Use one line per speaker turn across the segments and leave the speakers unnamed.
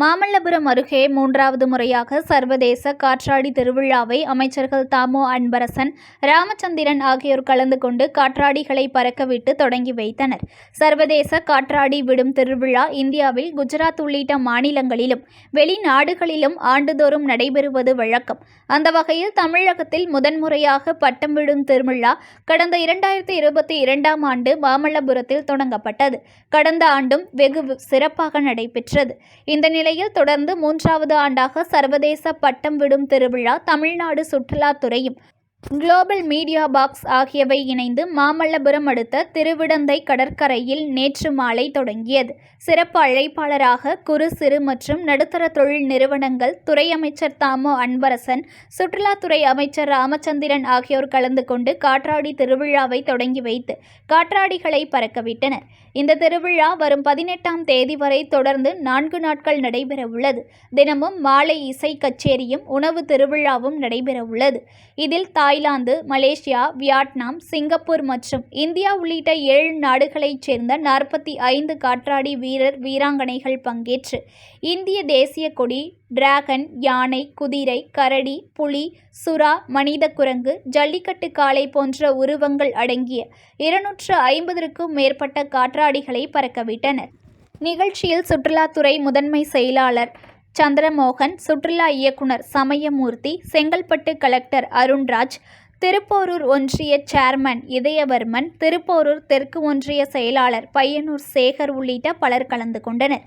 மாமல்லபுரம் அருகே மூன்றாவது முறையாக சர்வதேச காற்றாடி திருவிழாவை அமைச்சர்கள் தாமோ அன்பரசன் ராமச்சந்திரன் ஆகியோர் கலந்து கொண்டு காற்றாடிகளை பறக்கவிட்டு தொடங்கி வைத்தனர். சர்வதேச காற்றாடி விடும் திருவிழா இந்தியாவில் குஜராத் உள்ளிட்ட மாநிலங்களிலும் வெளிநாடுகளிலும் ஆண்டுதோறும் நடைபெறுவது வழக்கம். அந்த வகையில் தமிழகத்தில் முதன்முறையாக பட்டம் விடும் திருவிழா கடந்த இரண்டாயிரத்தி இருபத்தி இரண்டாம் ஆண்டு மாமல்லபுரத்தில் தொடங்கப்பட்டது. கடந்த ஆண்டும் வெகு சிறப்பாக நடைபெற்றது. இந்த நிலை இந்நிலையில் தொடர்ந்து மூன்றாவது ஆண்டாக சர்வதேச பட்டம் விடும் திருவிழா தமிழ்நாடு சுற்றுலாத்துறையும் குளோபல் மீடியா பாக்ஸ் ஆகியவை இணைந்து மாமல்லபுரம் அடுத்த திருவிடந்தை கடற்கரையில் நேற்று மாலை தொடங்கியது. சிறப்பு அழைப்பாளராக குறு சிறு மற்றும் நடுத்தர தொழில் நிறுவனங்கள் துறை அமைச்சர் தாமோ அன்பரசன் சுற்றுலாத்துறை அமைச்சர் ராமச்சந்திரன் ஆகியோர் கலந்து கொண்டு காற்றாடி திருவிழாவை தொடங்கி வைத்து காற்றாடிகளை பறக்கவிட்டனர். இந்த திருவிழா வரும் பதினெட்டாம் தேதி வரை தொடர்ந்து நான்கு நாட்கள் நடைபெறவுள்ளது தினமும் மாலை இசை கச்சேரியும் உணவு திருவிழாவும் நடைபெறவுள்ளது இதில் Thai Thailand Malaysia Vietnam Singapore மற்றும் இந்தியா உள்ளிட்ட ஏழு நாடுகளைச் சேர்ந்த நாற்பத்தி ஐந்து காற்றாடி வீரர் வீராங்கனைகள் பங்கேற்று இந்திய தேசிய கொடி டிராகன் யானை குதிரை கரடி புலி சுறா மனித குரங்கு ஜல்லிக்கட்டு காளை போன்ற உருவங்கள் அடங்கிய இருநூற்று ஐம்பதற்கும் மேற்பட்ட காற்றாடிகளை பறக்கவிட்டனர். நிகழ்ச்சியில் சுற்றுலாத்துறை முதன்மை செயலாளர் சந்திரமோகன் சுற்றுலா இயக்குனர் சமயமூர்த்தி செங்கல்பட்டு கலெக்டர் அருண்ராஜ் திருப்போரூர் ஒன்றிய சேர்மன் இதயவர்மன் திருப்போரூர் தெற்கு ஒன்றிய செயலாளர் பையனூர் சேகர் உள்ளிட்ட பலர் கலந்து கொண்டனர்.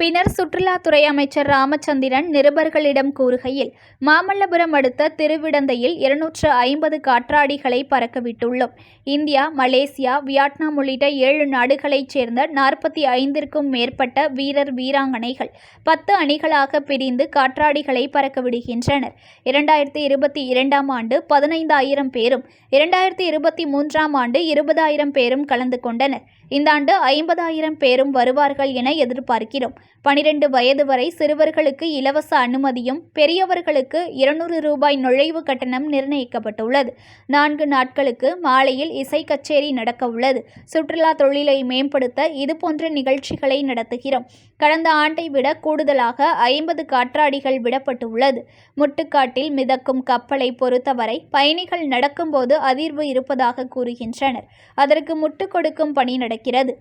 பின்னர் சுற்றுலாத்துறை அமைச்சர் ராமச்சந்திரன் நிருபர்களிடம் கூறுகையில் மாமல்லபுரம் அடுத்த திருவிடந்தையில் இருநூற்று ஐம்பது காற்றாடிகளை பறக்கவிட்டுள்ளோம். இந்தியா மலேசியா வியட்நாம் உள்ளிட்ட ஏழு நாடுகளைச் சேர்ந்த நாற்பத்தி ஐந்திற்கும் மேற்பட்ட வீரர் வீராங்கனைகள் பத்து அணிகளாக பிரிந்து காற்றாடிகளை பறக்கவிடுகின்றனர். இரண்டாயிரத்தி இருபத்தி இரண்டாம் ஆண்டு பதினைந்தாயிரம் பேரும் இரண்டாயிரத்தி இருபத்தி மூன்றாம் ஆண்டு இருபதாயிரம் பேரும் கலந்து கொண்டனர். இந்த ஆண்டு ஐம்பதாயிரம் பேரும் வருவார்கள் என எதிர்பார்க்கிறோம். பனிரெண்டு வயது வரை சிறுவர்களுக்கு இலவச அனுமதியும் பெரியவர்களுக்கு இருநூறு ரூபாய் நுழைவு கட்டணம் நிர்ணயிக்கப்பட்டுள்ளது. நான்கு நாட்களுக்கு மாலையில் இசை கச்சேரி நடக்க உள்ளது. சுற்றுலா தொழிலை மேம்படுத்த இதுபோன்ற நிகழ்ச்சிகளை நடத்துகிறோம். கடந்த ஆண்டை விட கூடுதலாக ஐம்பது காற்றாடிகள் விடப்பட்டுள்ளது. முட்டுக்காட்டில் மிதக்கும் கப்பலை பொறுத்தவரை பயணிகள் நடக்கும்போது அதிர்வு இருப்பதாக கூறுகின்றனர். அதற்கு முட்டு கொடுக்கும் பணி நடக்கிறது.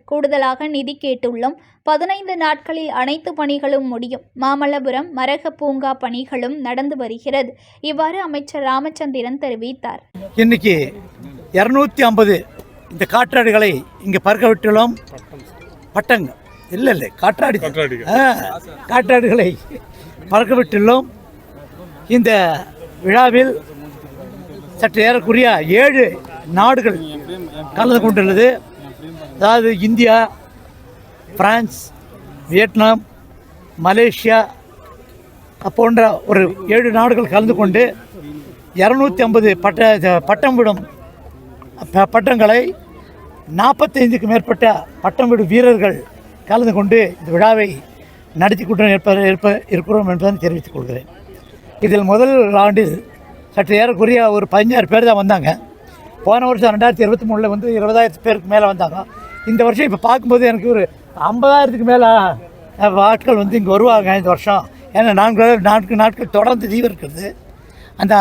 கூடுதலாக நிதி கேட்டுள்ளோம். பதினைந்து நாட்களில் அனைத்து பணிகளும் முடியும். மாமல்லபுரம் மரக பூங்கா பணிகளும் நடந்து வருகிறது. இவ்வாறு அமைச்சர் ராமச்சந்திரன் தெரிவித்தார்.
இன்னைக்கு இரநூத்தி ஐம்பது இந்த காற்றாடிகளை இங்கே பறக்க விட்டுள்ளோம் பட்டங்க. இல்லை இல்லை காற்றாடி
காற்றாடிகளை.
பறக்க விட்டுள்ளோம் இந்த விழாவில் சற்று ஏறக்குறைய ஏழு நாடுகள் கலந்து கொண்டுள்ளது. அதாவது இந்தியா பிரான்ஸ் வியட்நாம் மலேசியா போன்ற ஒரு ஏழு நாடுகள் கலந்து கொண்டு இரநூத்தி ஐம்பது பட்ட பட்டம் விடும் ப- பட்டங்களை நாற்பத்தைந்துக்கு மேற்பட்ட பட்டம் விடும் வீரர்கள் கலந்து கொண்டு இந்த விழாவை நடத்தி கொண்டு இருப்ப இருப்ப இருக்கிறோம் என்பதை தெரிவித்துக் கொள்கிறேன். இதில் முதல் ஆண்டில் சற்று ஏறக்குறைய ஒரு பதினாறு பேர் தான் வந்தாங்க. போன வருஷம் ரெண்டாயிரத்தி இருபத்தி மூணில் வந்து இருபதாயிரத்து பேருக்கு மேலே வந்தாங்க. இந்த வருஷம் இப்போ பார்க்கும்போது எனக்கு ஒரு ஐம்பதாயிரத்துக்கு மேலே ஆட்கள் வந்து இங்கே வருவாங்க இந்த வருஷம். ஏன்னா நான்கு நான்கு நாட்கள் தொடர்ந்து லீவ் இருக்கிறது. அந்த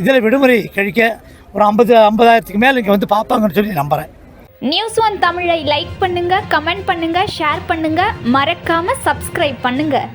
இதில் விடுமுறை கழிக்க ஒரு ஐம்பது ஐம்பதாயிரத்துக்கு மேலே இங்கே வந்து பார்ப்பாங்கன்னு சொல்லி நம்புகிறேன்
நியூஸ் ஒன் தமிழை லைக் பண்ணுங்கள் கமெண்ட் பண்ணுங்கள் ஷேர் பண்ணுங்கள் மறக்காமல் சப்ஸ்கிரைப் பண்ணுங்கள்